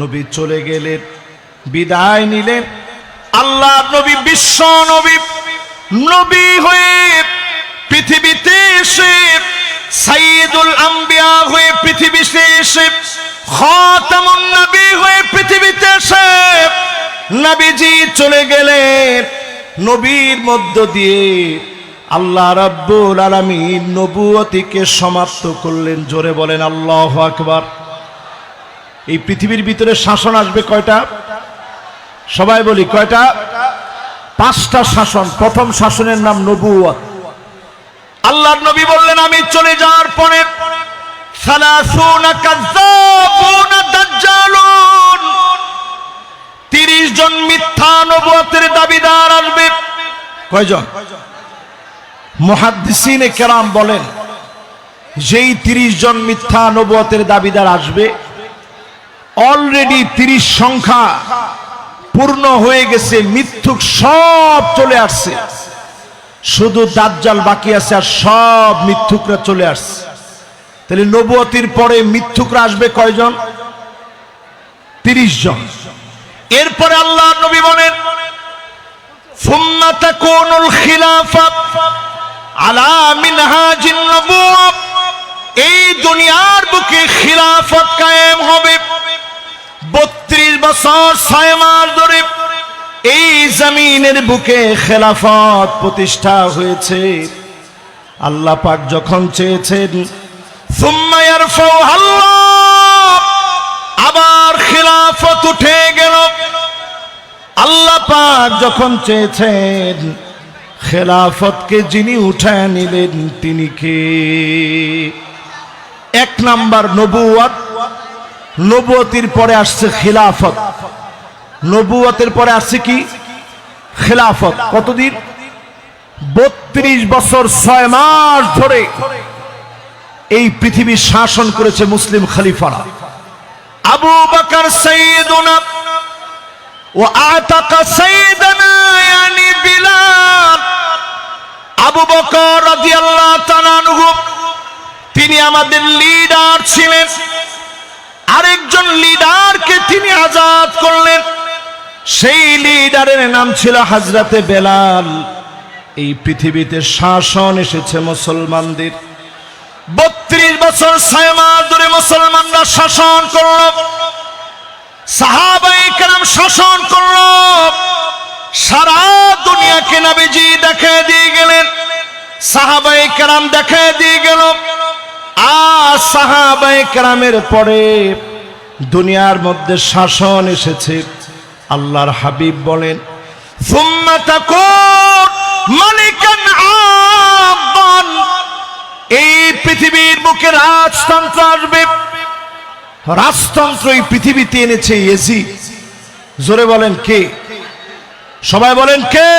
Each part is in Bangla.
নবী চলে গেলেন বিদায় নিলেন আল্লাহ নবী, বিশ্ব নবী নবী হয়ে পৃথিবীতে এসে, সাইয়্যিদুল আম্বিয়া হয়ে পৃথিবীতে এসে নবী হয়ে পৃথিবীতে এসে, নবীজি চলে গেলেন নবীর মধ্য দিয়ে আল্লাহ রাব্বুল আলামিন নবুয়তিকে সমাপ্ত করলেন। জোরে বলেন, আল্লাহ আকবার। এই পৃথিবীর ভিতরে শাসন আসবে কয়টা? সবাই বলি, কয়টা? পাঁচটা শাসন। প্রথম শাসনের নাম নবুয়ত আল্লাহর নবী বললেন, আমি চলে যাওয়ার পরে 30 জন মিথ্যা নবুয়তের দাবিদার আসবে। কয়জন? মুহাদ্দিসিনে কেরাম বলেন, যেই 30 জন মিথ্যা নবুয়তের দাবিদার আসবে অলরেডি তিরিশ সংখ্যা পূর্ণ হয়ে গেছে মৃত্যুক সব চলে আসছে। শুধু দাজ্জাল বাকি আছে আর সব মিথ্যুকরা চলে আসছে। তাহলে নবুয়তির পরে মিথ্যুকরা আসবে কয়জন? তিরিশ জন। এরপরে আল্লাহ নবী বলেন এই দুনিয়ার বুকে খিলাফত কায়েম হবে। বত্রিশ বছর ছয় মাস ধরে এই জামিনের বুকে খেলাফত প্রতিষ্ঠা হয়েছে। আল্লাহ পাক যখন চেয়েছেন আবার খেলাফত উঠে গেল। আল্লাহ পাক যখন চেয়েছেন, খেলাফতকে যিনি উঠায় নিলেন, তিনি কে? এক নাম্বার নবুয়াত নবুয়তির পরে আসছে খিলাফত। নবুয়তের পরে আসছে কি? খিলাফত। কতদিন? বত্রিশ বছর ছয় মাস ধরে এই পৃথিবী শাসন করেছে মুসলিম খলিফারা। আবু বকর ও আবু বকর তিনি আমাদের লিডার ছিলেন। আরেকজন লিডারকে তিনি আজাদ করলেন। সেই লিডারের নাম ছিল হাজরাতে বেলাল। এই পৃথিবীতে শাসন এসেছে মুসলমানদের। বত্রিশ বছর ছয় মাস ধরে মুসলমানরা শাসন করল। সাহাবাই কেরাম শাসন করল। সারা দুনিয়াকে নবীজি দেখে দিয়ে গেলেন। সাহাবাই কেরাম দেখে দিয়ে গেল। আর সাহাবায়ে কেরামের পরে দুনিয়ার মধ্যে শাসন এসেছে। আল্লাহর হাবিব বলেন এই পৃথিবীর মুখে রাজতন্ত্র আসবে। রাজতন্ত্র এই পৃথিবীতে এনেছে এজি জোরে বলেন কে? সবাই বলেন কে?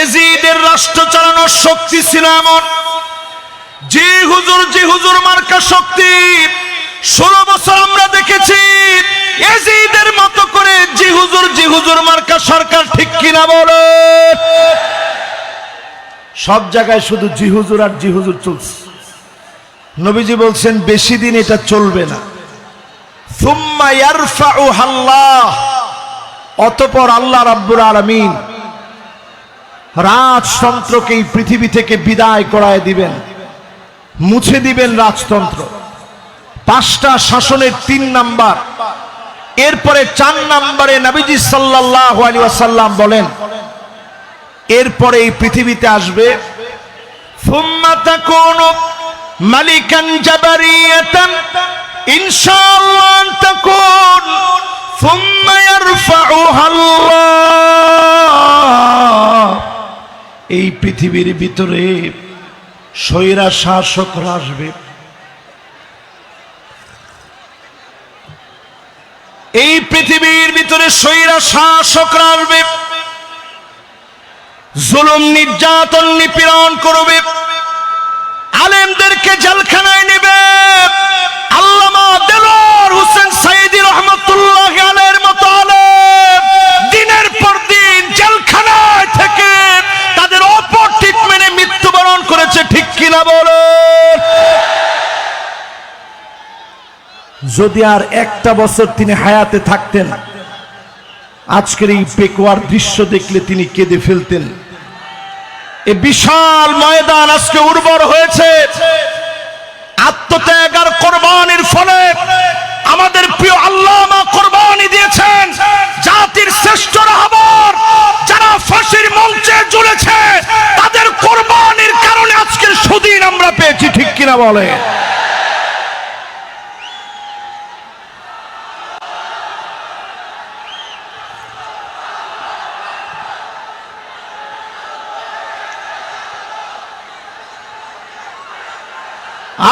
এজিদের রাষ্ট্র চালানোর শক্তি ছিল এমন যে হুজুর যে হুজুর মার্কা শক্তি। ষোলো বছর আমরা দেখেছি, এজিদের মতো করে জি হুজুর জি হুজুর মার্কা সরকার ঠিক কিনা বলে? সব জায়গায় শুধু জি হুজুর আর জি হুজুর চলছে। নবীজি বলছেন, বেশি দিন এটা চলবে না। অতপর আল্লাহ রাব্বুল আলামিন রাজতন্ত্রকে এই পৃথিবী থেকে বিদায় করায় দিবেন। মুছে দিবেন রাজতন্ত্র। পাঁচটা শাসনের তিন নাম্বার, এরপরে চার নাম্বারে নবীজি আলাইহি ওয়াসাল্লাম বলেন, এরপরে এই পৃথিবীতে আসবে মালিকান এই পৃথিবীর ভিতরে স্বৈরা শাসকরা আসবে। এই পৃথিবীর ভিতরে স্বৈরা শাসকরা আসবে। জুলুম, নির্যাতন, নিপীড়ন করবে। আলেমদেরকে জেলখানায় নেবে। আল্লামা দেলোয়ার হোসেন সাইদি রহমতুল্লাহ আলের মতো আলেম দিনের পর দিন জেলখানায় থেকে তাদের অপর ট্রিটমেন্টে মৃত্যুবরণ করেছে ঠিক কিনা বলে যদি আর একটা বছর তিনি হায়াতে থাকতেন, আজকের এই পেকুয়ার দৃশ্য দেখলে তিনি কেঁদে ফেলতেন। এ বিশাল ময়দান আজকে উর্বর হয়েছে। আত্মত্যাগ আর কোরবানির ফলে আমাদের প্রিয় আল্লামা কিনা বলে।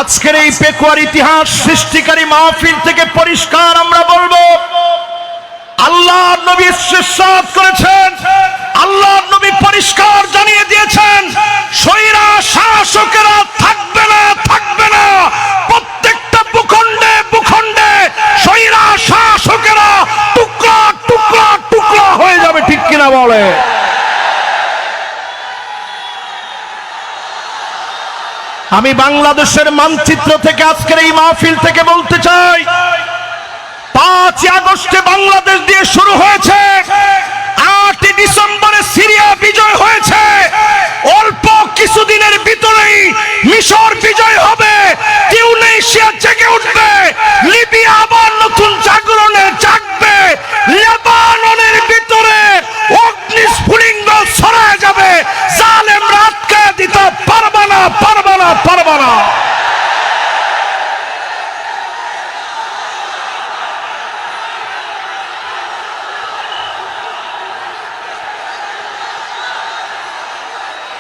আজকের এই পেকুয়ার ইতিহাস সৃষ্টিকারী মাহফিল থেকে পরিষ্কার আমরা বলব আল্লাহ নবী ইরশাদ করেছেন। আল্লাহ নবী পরিষ্কার জানিয়ে দিয়েছেন সৈরা শাসকেরা থাকবে না থাকবে না। প্রত্যেকটা ভূখণ্ডে ভূখণ্ডে সৈরা শাসকেরা টুকরা টুকরা টুকরা হয়ে যাবে, ঠিক কিনা বলে? আমি বাংলাদেশের মানচিত্র থেকে আজকের এই মাহফিল থেকে বলতে চাই পাঁচই আগস্টে বাংলাদেশ দিয়ে শুরু হয়েছে। আটই ডিসেম্বরে সিরিয়া বিজয় হয়েছে। অল্প কিছুদিনের ভিতরেই মিশর বিজয় হবে। টিউনেশিয়া জেগে উঠবে। লিবিয়া আবার নতুন জাগরণে জাগবে। লেবাননের ভিতরে অগ্নি স্ফুলিঙ্গ ছড়ায় যাবে। জালেম রাতকে দিতে পারবে না পারবে না পারবে না।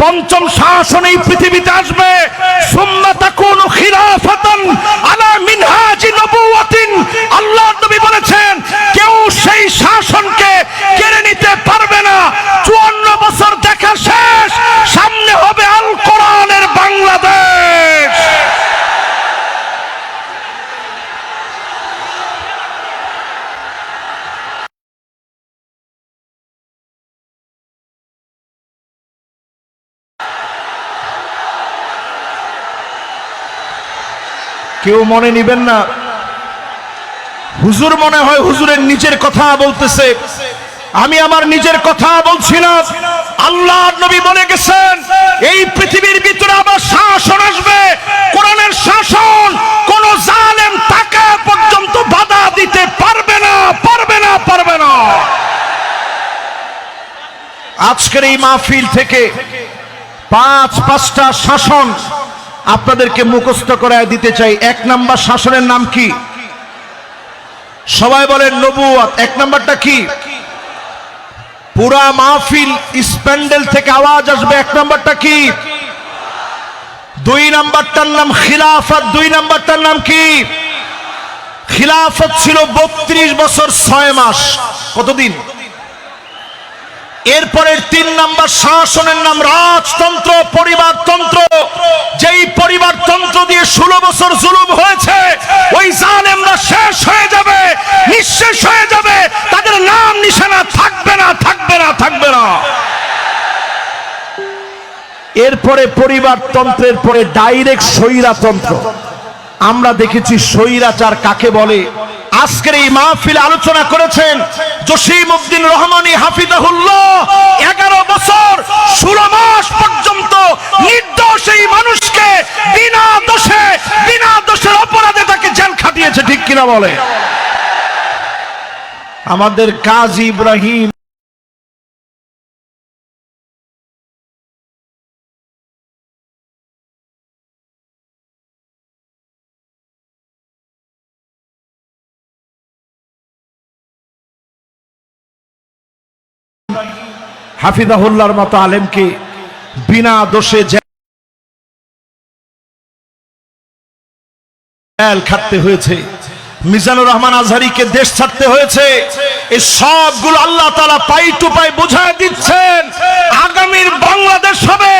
পঞ্চম শাসন এই পৃথিবীতে আসবে। আলা বলেছেন, কেউ সেই শাসনকে কেড়ে নিতে পারবে না। 54 বছর দেখা শেষ, সামনে হবে আল কোরআনের বাংলাদেশ। কেউ মনে নিবেন না। হুজুর মনে হয় হুজুরের নিজের কথা বলতেছে। আমি আমার নিজের কথা বলছিলাম আল্লাহ নবী বলে গেছেন, এই পৃথিবীর ভিতরে আবার শাসন আসবে। কোরআনের শাসন কোন জালেম তাকে পর্যন্ত বাধা দিতে পারবে না পারবে না পারবে না। আজকের এই মাহফিল থেকে পাঁচ, পাঁচটা শাসন আপনাদেরকে মুখস্থ করায় দিতে চাই। এক নাম্বার শাসনের নাম কি? সবাই বলেন নবুয়াত। এক নাম্বারটা কি? পুরা মাহফিল স্প্যান্ডেল থেকে আওয়াজ আসবে। এক নাম্বারটা কি? দুই নাম্বারটার নাম খিলাফত। দুই নাম্বারটার নাম কি? খিলাফত ছিল বত্রিশ বছর ছয় মাস। কতদিন? এরপরের তিন নাম্বার শাসনের নাম রাজতন্ত্র পরিবারতন্ত্র যেই পরিবারতন্ত্র দিয়ে ষোলো বছর জুলুম হয়েছে, ওই জালেমরা শেষ হয়ে যাবে, নিঃশেষ হয়ে যাবে। তাদের নাম নিশানা থাকবে না থাকবে না থাকবে না। এরপরে পরিবারতন্ত্রের পরে ডাইরেক্ট স্বৈরাতন্ত্র। আমরা দেখেছি স্বৈরাচার কাকে বলে? আজকের এই মাহফিল আলোচনা করেছেন জসিম উদ্দিন রহমানী হাফিজাহুল্লাহ। এগারো বছর, ষোলো মাস পর্যন্ত নির্দোষ এই মানুষকে বিনা দোষে, বিনা দোষের অপরাধে তাকে জেল খাটিয়েছে, ঠিক কিনা বলে আমাদের কাজ ইব্রাহিম হাফিজাহুল্লাহর মতো আলেমকে বিনা দোষে খাটতে হয়েছে। মিজানুর রহমান আজহারিকে দেশ ছাড়তে হয়েছে। এই সবগুলো আল্লাহ তালা পাই টু পাই বোঝায় দিচ্ছেন। আগামীর বাংলাদেশ হবে।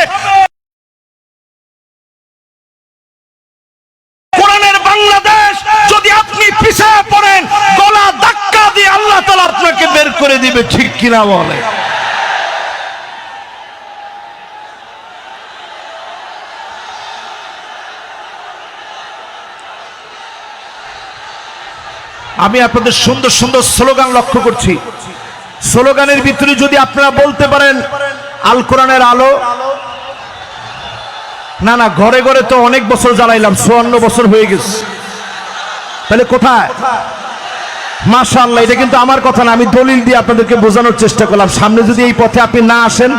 বাংলাদেশ যদি আপনি পিছিয়ে পড়েন, গলা ধাক্কা দিয়ে আল্লাহ তালা আপনাকে বের করে দিবে, ঠিক কিনা বলে? আমি আপনাদের সুন্দর সুন্দর স্লোগান লক্ষ্য করছি। স্লোগানের ভিতরে যদি আপনারা বলতে পারেন, আল কোরআনের আলো। না না, ঘরে ঘরে তো অনেক বছর জ্বালাইলাম, চুয়ান্ন বছর হয়ে গেছে। তাহলে কোথায়? মাশাআল্লাহ, এটা কিন্তু আমার কথা না, আমি দলিল দিয়ে আপনাদেরকে বোঝানোর চেষ্টা করলাম। সামনে যদি এই পথে আপনি না আসেন,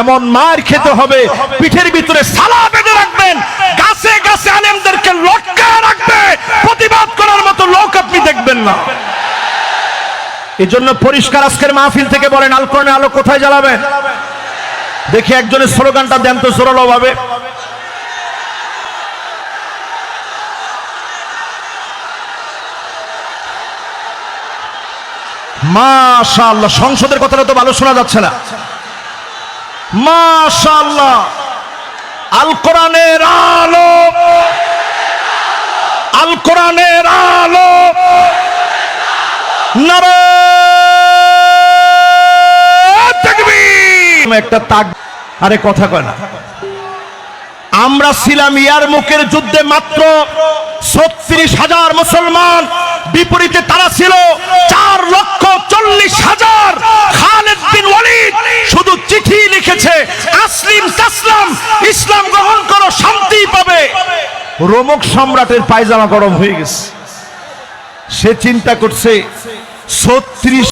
এমন মার খেতে হবে, পিঠের ভিতরে সালা বেঁধে রাখবেন, গাছে গাছে আলেমদেরকে লটকায় রাখবে, প্রতিবাদ করার মতো লোক আপনি দেখবেন না। এই জন্য পরিষ্কার আজকের মাহফিল থেকে বলেন আলকরণে আলো কোথায় জ্বালাবেন? দেখি একজনের স্লোগানটা দেন তো জোরালো ভাবে। মাশাআল্লাহ, সংসদের কথাটা তো ভালো শোনা যাচ্ছে না। মাশাআল্লাহ, আল কোরআনের আলো। আল কোরআনের আলো। একটা তাক, আরে কথা কয় না। আমরা ছিলাম ইয়ার মুখের যুদ্ধে মাত্র ছত্রিশ হাজার মুসলমান, বিপরীতে তারা ছিল। রোমক সম্রাটের পায়জামা গরম হয়ে গেছে। সে চিন্তা করছে ছত্রিশ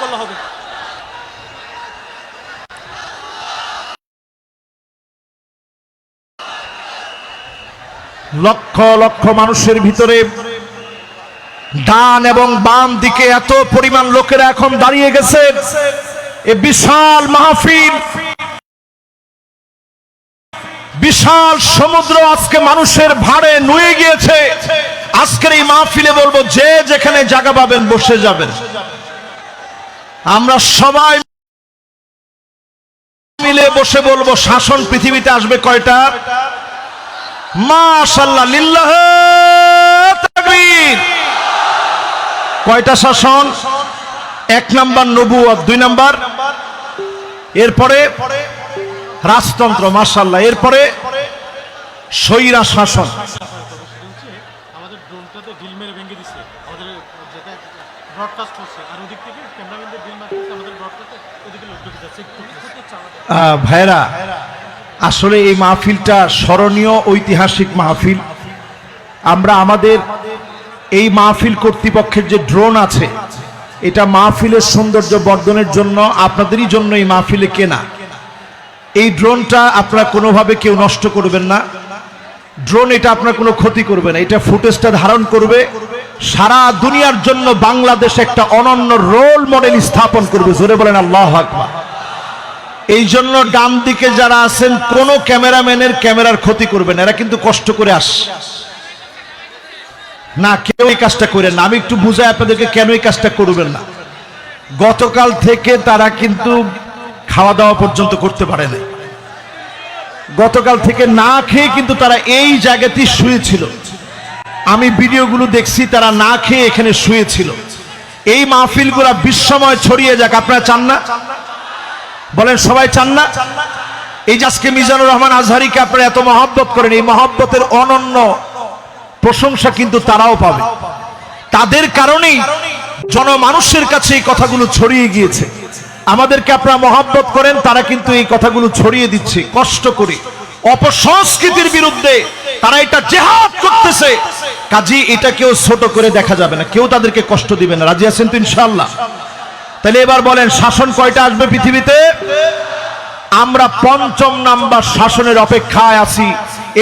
করলে হবে লক্ষ লক্ষ মানুষের ভিতরে ডান এবং বাম দিকে এত পরিমাণ লোকেরা এখন দাঁড়িয়ে গেছে। এ বিশাল মাহফিল। বিশাল সমুদ্র আজকে মানুষের ভাড়ে নুয়ে গিয়েছে। আজকের এই মাহফিলে বলব, যে যেখানে জায়গা পাবেন বসে যাবেন। আমরা সবাই মিলে বসে বলব, শাসন পৃথিবীতে আসবে কয়টা? মাশাল্লাহ লিল্লাহ কয়টা শাসন? এক নাম্বার নবুয়ত দুই নাম্বার। এরপরে রাজতন্ত্র মাশাল্লাহ এরপরে স্বৈরা শাসন। ভাইরা আসলে এই মাহফিলটা স্মরণীয় ঐতিহাসিক মাহফিল। আমরা আমাদের এই মাহফিল কর্তৃপক্ষের যে ড্রোন আছে এটা মাহফিলের সৌন্দর্য বর্ধনের জন্য আপনাদেরই জন্য এই মাহফিলে কেনা। এই ড্রোনটা আপনারা কোনোভাবে কেউ নষ্ট করবেন না। ড্রোন এটা আপনার কোনো ক্ষতি করবে না। এটা ফুটেজটা ধারণ করবে। সারা দুনিয়ার জন্য বাংলাদেশ একটা অনন্য রোল মডেল স্থাপন করবে। জোরে বলেন আল্লাহ আকবার। এই জন্য ডান দিকে যারা আছেন, কোন ক্যামেরাম্যানের ক্যামেরার ক্ষতি করবেন এরা কিন্তু কষ্ট করে আস। না, কেউ এই কাজটা করেন না। আমি একটু বুঝাই আপনাদেরকে কেন এই কাজটা করবেন না। গতকাল থেকে তারা কিন্তু খাওয়া দাওয়া পর্যন্ত করতে পারে না গতকাল থেকে না খেয়ে কিন্তু তারা এই জায়গাতেই শুয়েছিল। আমি ভিডিওগুলো দেখছি, তারা না খেয়ে এখানে শুয়েছিল। এই মাহফিলগুলা বিশ্বময় ছড়িয়ে যাক, আপনারা চান না? বলেন, সবাই চান না? এই আজকে মিজানুর রহমান আজহারিকে আপনারা এত মহব্বত করেন, এই মহব্বতের অনন্য প্রশংসা কিন্তু তারাও পাবে। তাদের কারণেই জনমানুষের কাছে এই কথাগুলো ছড়িয়ে গিয়েছে। আমাদেরকে আপনারা মহব্বত করেন, তারা কিন্তু এই কথাগুলো ছড়িয়ে দিচ্ছে, কষ্ট করে। অপসংস্কৃতির বিরুদ্ধে তারা এটা জেহাদ করতেছে। কাজী, এটা কেউ ছোট করে দেখা যাবে না, কেউ তাদেরকে কষ্ট দিবে না। রাজি আছেন তো ইনশাআল্লাহ? তাহলে এবার বলেন, শাসন কয়টা আসবে পৃথিবীতে? আমরা পঞ্চম নাম্বার শাসনের অপেক্ষায় আছি।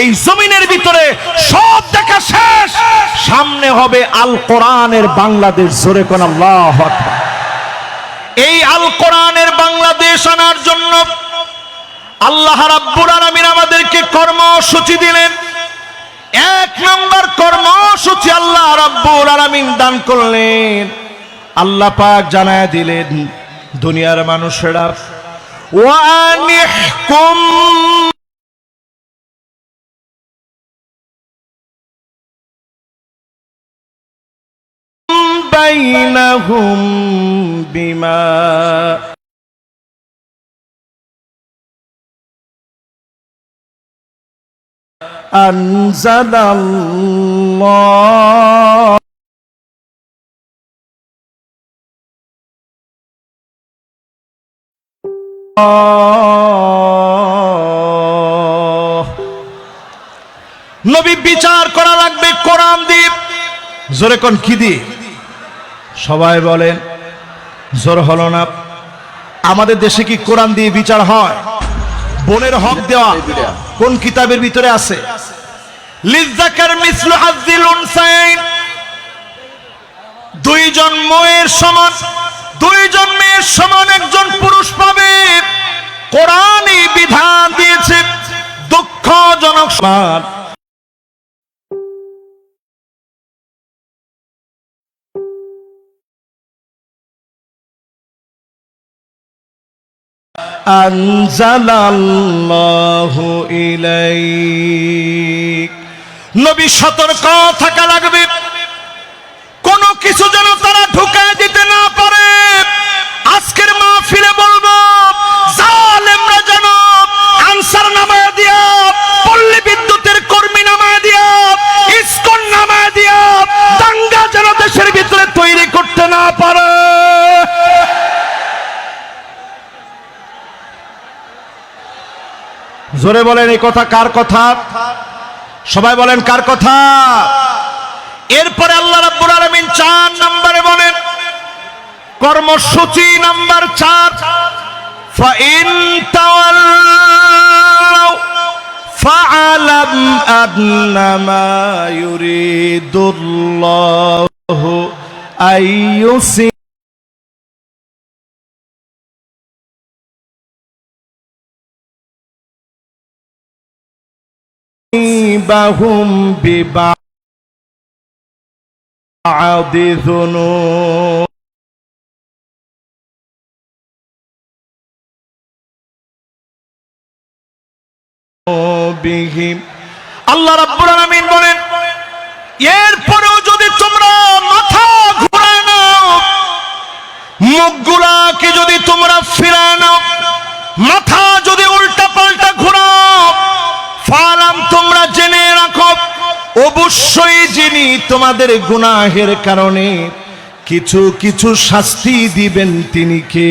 এই জমিনের ভিতরে সব দেখা শেষ। সামনে হবে আল কোরআনের বাংলাদেশ, জোরে কোন আল্লাহ। এই আল কোরআনের বাংলাদেশ আনার জন্য আল্লাহ রাব্বুল আলামিন আমাদেরকে কর্মসূচি দিলেন। এক নম্বর কর্মসূচি আল্লাহ রাব্বুল আলামিন দান করলেন। আল্লাহ পাক জানায় দিলেন, দুনিয়ার মানুষেরা ওয়ানিহকুম বাইনাহুম বিমা أنزل الله নবী বিচার করা লাগবে কোরআন দিয়ে জোরে কোন কি দিয়ে সবাই বলেন, জোর হলো না। আমাদের দেশে কি কোরআন দিয়ে বিচার হয়? বোনের হক দেওয়া কোন কিতাবের ভিতরে আছে? দুইজন মেয়ের সমান দুইজন মেয়ের সমান একজন পুরুষ পাবে। কোরআনই বিধান দিয়েছে দুঃখজনক সমান। আনজালাল্লাহু ইলাইক। নবী সতর্ক থাকা লাগবে। জোরে বলেন এই কথা কার কথা সবাই বলেন কার কথা এরপরে আল্লাহ রাব্বুল আলামিন চার নম্বরে বলেন কর্মসূচি নাম্বার চার فإن تولوا فاعلم أنما يريد الله أن يصيبهم ببعض ذنوب بهم আল্লাহ রাব্বুল আলামিন বলেন এরপরেও যদি তোমরা মাথা ঘুরায় নাও মুখগুলাকে যদি তোমরা ফিরায় নাও মাথা অবশ্যই যিনি তোমাদের গুনাহের কারণে কিছু কিছু শাস্তি দিবেন তিনি কে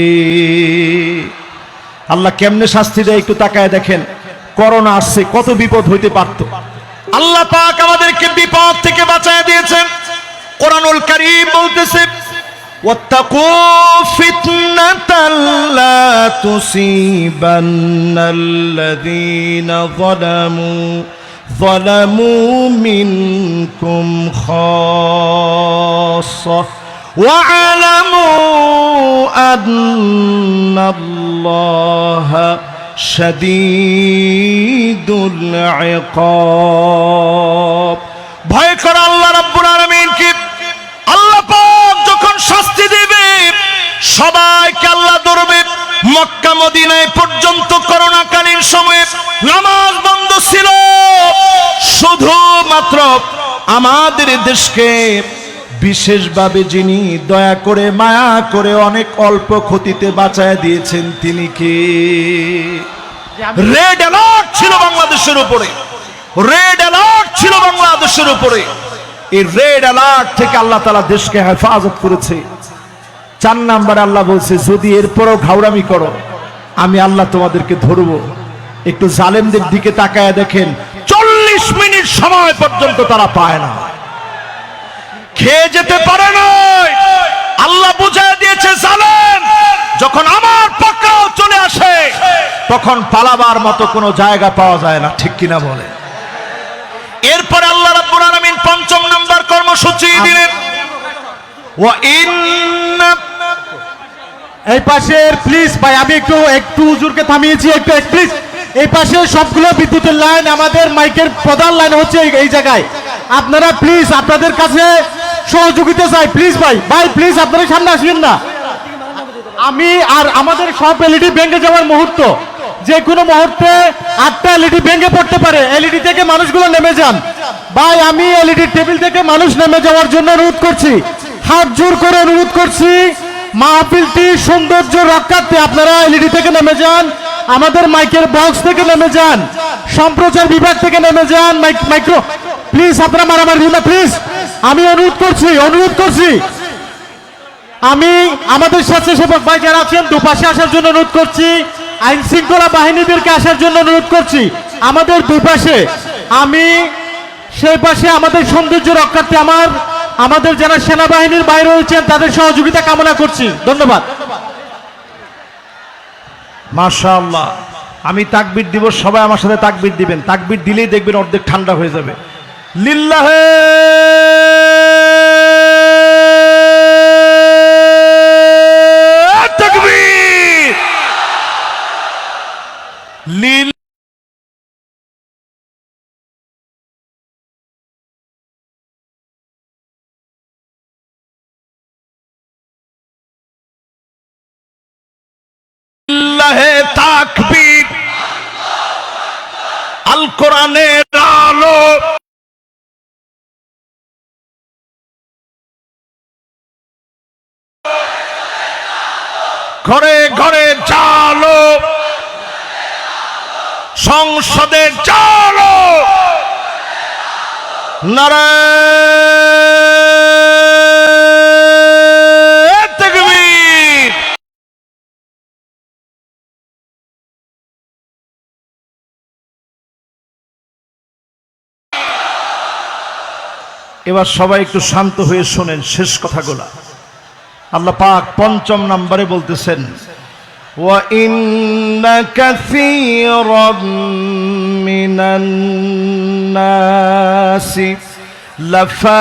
আল্লাহ কেমনে শাস্তি দেয় একটু তাকায় দেখেন করোনা আসছে কত বিপদ হইতে পারত আল্লাহ পাক আমাদেরকে বিপদ থেকে বাঁচায় দিয়েছেন কোরআনুল কারীম বলতেছে واتقوا فتنة لا تصيبن الذين ظلموا ظلموا منكم خاصة واعلموا أن الله شديد العقاب ভয় কর আল্লাহ রাব্বুল আলামিনকে আল্লাহ পাক যখন শাস্তি দিবে সবাইকে আল্লাহ ধরবে মক্কা মদিনায় পর্যন্ত করোনাকালীন সময়ে নামাজ বন্ধ ছিল। শুধুমাত্র আমাদের দেশকে বিশেষভাবে যিনি দয়া করে, মায়া করে, অনেক অল্প ক্ষতিতে বাঁচায় দিয়েছেন তিনি কে? রেড অ্যালার্ট ছিল বাংলাদেশের উপরে। রেড অ্যালার্ট ছিল বাংলাদেশের উপরে। এই রেড অ্যালার্ট থেকে আল্লাহ তালা দেশকে হেফাজত করেছে। চার নাম্বার আল্লাহ বলছে যদি এরপরও ঘাউরামি করো আমি আল্লাহ তোমাদেরকে ধরবো। একটু জালেমদের দিকে তাকায় দেখেন চল্লিশ মিনিট সময় পর্যন্ত তারা পায় না। খেয়ে যেতে পারে না আল্লাহ বুঝায় দিয়েছে জালেম যখন আমার পাকড়াও চলে আসে তখন পালাবার মতো কোনো জায়গা পাওয়া যায় না। ঠিক কিনা বলে? এরপরে আল্লাহ রাব্বুল আলামিন পঞ্চম নাম্বার কর্মসূচি দিলেন। এই পাশের প্লিজ ভাই, আমি একটু একটু হুজুরকে থামিয়েছি, একটু প্লিজ এই পাশে সবগুলো বিদ্যুতের লাইন আমাদের মাইকের প্রধান লাইন হচ্ছে এই- এই জায়গায়। আপনারা প্লিজ আপনাদের কাছে সহযোগিতা চাই প্লিজ ভাই। ভাই প্লিজ আপনারা সামনে আসবেন না। আমি আর আমাদের সব এলইডি ভেঙে যাওয়ার মুহূর্ত। যে কোনো মুহূর্তে আটটা এলইডি ভেঙে পড়তে পারে। এলইডি থেকে মানুষগুলো নেমে যান। ভাই, আমি এলইডি টেবিল থেকে মানুষ নেমে যাওয়ার জন্য অনুরোধ করছি। হাত জোর করে অনুরোধ করছি। মাহফিলটি সৌন্দর্য রক্ষার্থে আপনারা এলইডি থেকে নেমে যান, আমাদের মাইকের বক্স থেকে নেমে যান, সম্প্রচার বিভাগ থেকে নেমে যান। মাইক, মাইক্রো প্লিজ আপনারা মারামারি না প্লিজ আমি অনুরোধ করছি অনুরোধ করছি। আমি আমাদের স্বেচ্ছাসেবক ভাই যারা আছেন, দুপাশে আসার জন্য অনুরোধ করছি, আইন শৃঙ্খলা বাহিনীদেরকে আসার জন্য অনুরোধ করছি। আমাদের দুপাশে, আমি সেই পাশে আমাদের সৌন্দর্য রক্ষার্থে আমার আমাদের যারা সেনাবাহিনীর বাইরে রয়েছেন, তাদের সহযোগিতা কামনা করছি। ধন্যবাদ। মাশাআল্লাহ। আমি তাকবির দিব, সবাই আমার সাথে তাকবির দিবেন। তাকবির দিলেই দেখবেন অর্ধেক ঠান্ডা হয়ে যাবে। লিল্লাহে! কোরআনের আলো। ঘরে ঘরে চালো সংসদে চালো নারায়ণ এবার সবাই একটু শান্ত হয়ে শোনেন শেষ কথাগুলা আল্লাহ পাক পঞ্চম নম্বরে বলতেছেন وَإِنَّ كَثِيرًا مِنَ النَّاسِ لَفَاسِقُونَ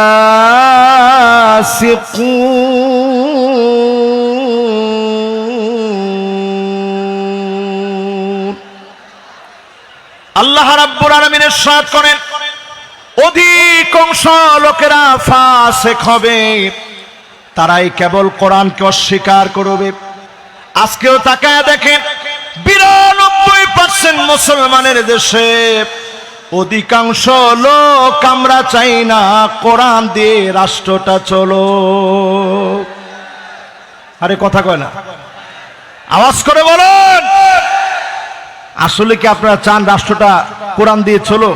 আল্লাহ রাব্বুল আলামিনের সাথ করেন অধিকাংশ লোকেরা ফাসেক হবে। তারাই কেবল কোরআনকে অস্বীকার করবে। আজকেও তাকায় দেখেন, বিরানব্বই পার্সেন্ট মুসলমানের দেশে অধিকাংশ লোক আমরা চাই না কোরআন দিয়ে রাষ্ট্রটা চলো। আরে, কথা কয় না। আওয়াজ করে বলেন, আসলে কি আপনারা চান রাষ্ট্রটা কোরআন দিয়ে চলো?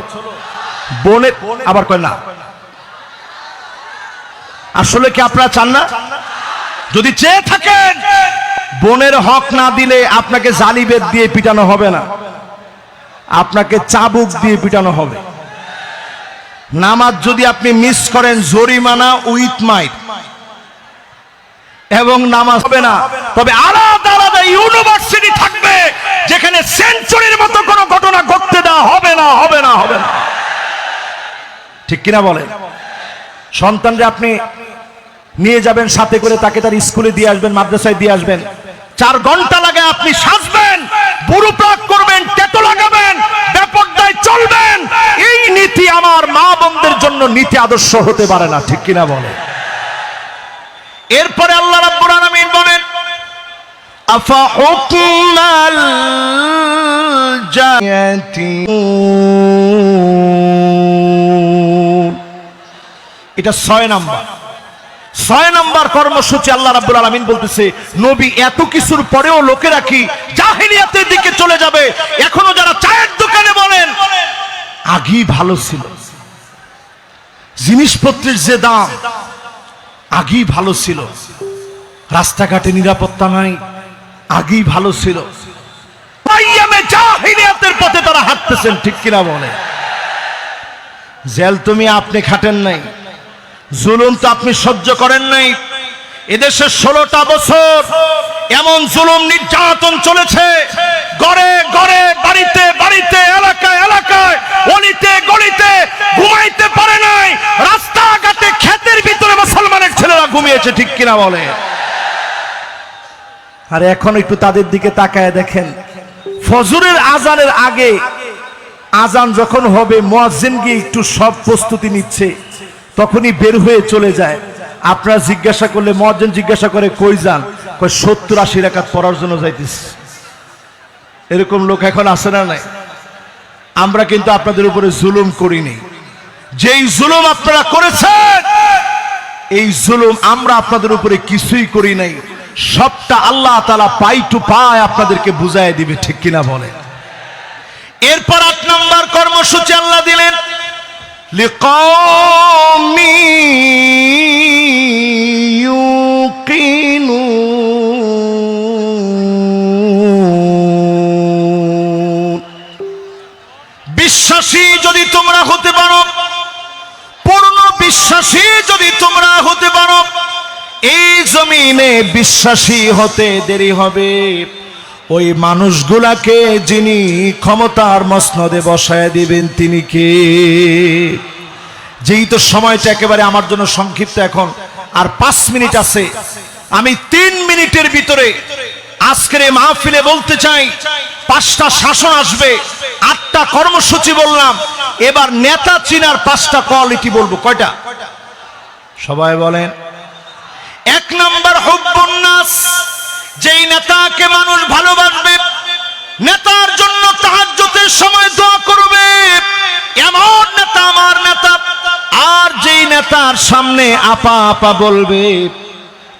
বনে আবার কয় না? আসলে কি আপনারা চান না? যদি চেয়ে থাকেন, বোনের হক না দিলে আপনাকে জালিবেদ দিয়ে পিটানো হবে না। আপনাকে চাবুক দিয়ে পিটানো হবে। নামাজ যদি আপনি মিস করেন, জরিমানা উইথ মাইট। এবং নামাজ হবে না, তবে আলাদা আলাদা ইউনিভার্সিটি থাকবে, যেখানে সেঞ্চুরির মতো কোনো ঘটনা ঘটতে দেওয়া হবে না হবে না হবে না। ঠিক কিনা বলেন সন্তানরা আপনি নিয়ে যাবেন, সাথে করে তাকে তার স্কুলে দিয়ে আসবেন, মাদ্রাসায় দিয়ে আসবেন। চার ঘণ্টা লাগে আপনি সাজবেন, বুড়ো প্রাক করবেন টেটো লাগাবেন ব্যাপকদায় চলবেন। এই নীতি আমার মা বোনদের জন্য নীতি আদর্শ হতে পারে না, ঠিক কিনা বলে? এরপরে আল্লাহ রাব্বুল আলামিন বলেন, আফা হুকমাল জায়াতি এটা ছয় নাম্বার। ছয় নাম্বার কর্মসূচি আল্লাহ রাব্বুল আলামিন বলতেছে, নবী এত কিছুর পরেও লোকেরা কি জাহিলিয়াতের দিকে চলে যাবে। এখনও যারা চায়ের দোকানে বলেন, আগেই ভালো ছিল। জিনিসপত্রের যে দাম, আগেই ভালো ছিল। রাস্তাঘাটে নিরাপত্তা নাই, আগেই ভালো ছিল। আইয়ামে জাহিলিয়াত আখিরাতের পথে তারা হাঁটতেছেন, ঠিক কিনা বলে জেল তুমি আপনি খাটেন নাই। জুলুম তো আপনি সহ্য করেন নাই। এদেশে ষোলোটা বছর এমন জুলুম নির্যাতন চলেছে। গড়ে গড়ে, বাড়িতে বাড়িতে, এলাকায় এলাকায়, অলিতে, গলিতে ঘুমাইতে পারে নাই। রাস্তাঘাটে ক্ষেতের ভিতরে মুসলমানের ছেলেরা ঘুমিয়েছে, ঠিক কিনা বলে? আর এখন একটু তাদের দিকে তাকায় দেখেন। ফজরের আজানের আগে আজান যখন হবে, মুয়াজ্জিন গিয়ে একটু সব প্রস্তুতি নিচ্ছে। তখনই বের হয়ে চলে যায়। আপনারা জিজ্ঞাসা করলে, মহাজন জিজ্ঞাসা করে, কই যান? সত্তর আশি রেখাত পড়ার জন্য যাইতিস এরকম লোক এখন আসে না নাই? আমরা কিন্তু আপনাদের উপরে জুলুম করিনি। যেই জুলুম আপনারা করেছেন, এই জুলুম আমরা আপনাদের উপরে কিছুই করি নাই। সবটা আল্লাহ তালা পাই টু পায় আপনাদেরকে বুঝাই দিবে, ঠিক কিনা বলে? এরপর এক নম্বর কর্মসূচি আল্লাহ দিলেন। লিক বিশ্বাসী যদি তোমরা হতে পারো, পূর্ণ বিশ্বাসী যদি তোমরা হতে পারো, এই জমিনে বিশ্বাসী হতে দেরি হবে। ওই মানুষগুলাকে যিনি ক্ষমতার মসনদে বসায় দিবেন, তিনি কে? যেই তো সময়টা একেবারে আমার জন্য সংক্ষিপ্ত এখন। আর পাঁচ মিনিট আছে। আমি তিন মিনিটের ভিতরে আজকের এই মাহফিলে বলতে চাই, পাঁচটা শাসন আসবে, আটটা কর্মসূচি বললাম, এবার নেতা চিনার পাঁচটা কোয়ালিটি বলব। কয়টা? সবাই বলেন। এক নম্বর হুব্বুন্নাস যেই নেতাকে মানুষ ভালোবাসবে, নেতার জন্য তাহাজ্জুদের সময় দোয়া করবে এমন নেতা আমার নেতা আর যেই নেতার সামনে আপা আপা বলবে,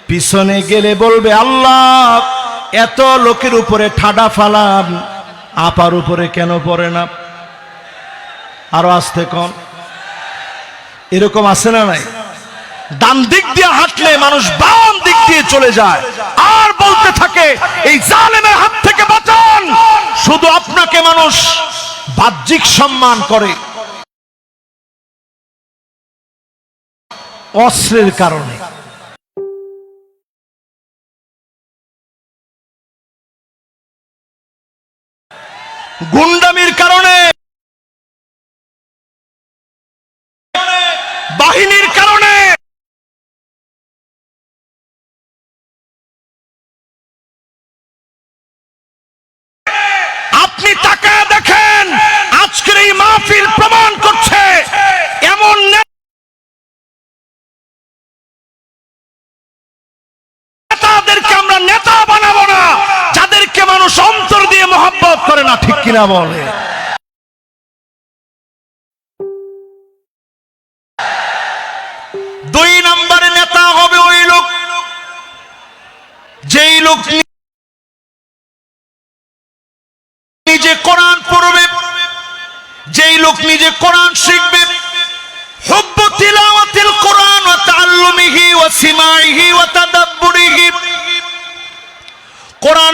পিছনে গেলে বলবে, আল্লাহ, এত লোকের উপরে ঠাডা ফালাম আপার উপরে কেন পড়ে না? আরও আসতে কন। এরকম আছে না নাই? ডান দিক দিয়ে হাঁটলে মানুষ বাম দিক দিয়ে চলে যায়। আর বলতে থাকে, এই জালেমের হাত থেকে বাঁচান। শুধু আপনাকে মানুষ বাহ্যিক সম্মান করে। অস্ত্রের কারণে। গুন্ডামির কারণে বাহিনীর কারণে আপনি তাকায় দেখেন আজকের এই মাহফিল প্রমাণ করছে এমন নেতাদেরকে আমরা নেতা বানাবো না যাদেরকে মানুষ অন্তর দিয়ে মহব্বত করে না ঠিক কিনা বলে। দুই নম্বরে নেতা হবে ওই লোক। যেই লোক নিজে কোরআন পড়বে, যেই লোক নিজে কোরআন শিখবে ওয়া তাআল্লুমিহি ওয়া সিমাইহি ওয়া তাদাব্বুরিহি। কোরআন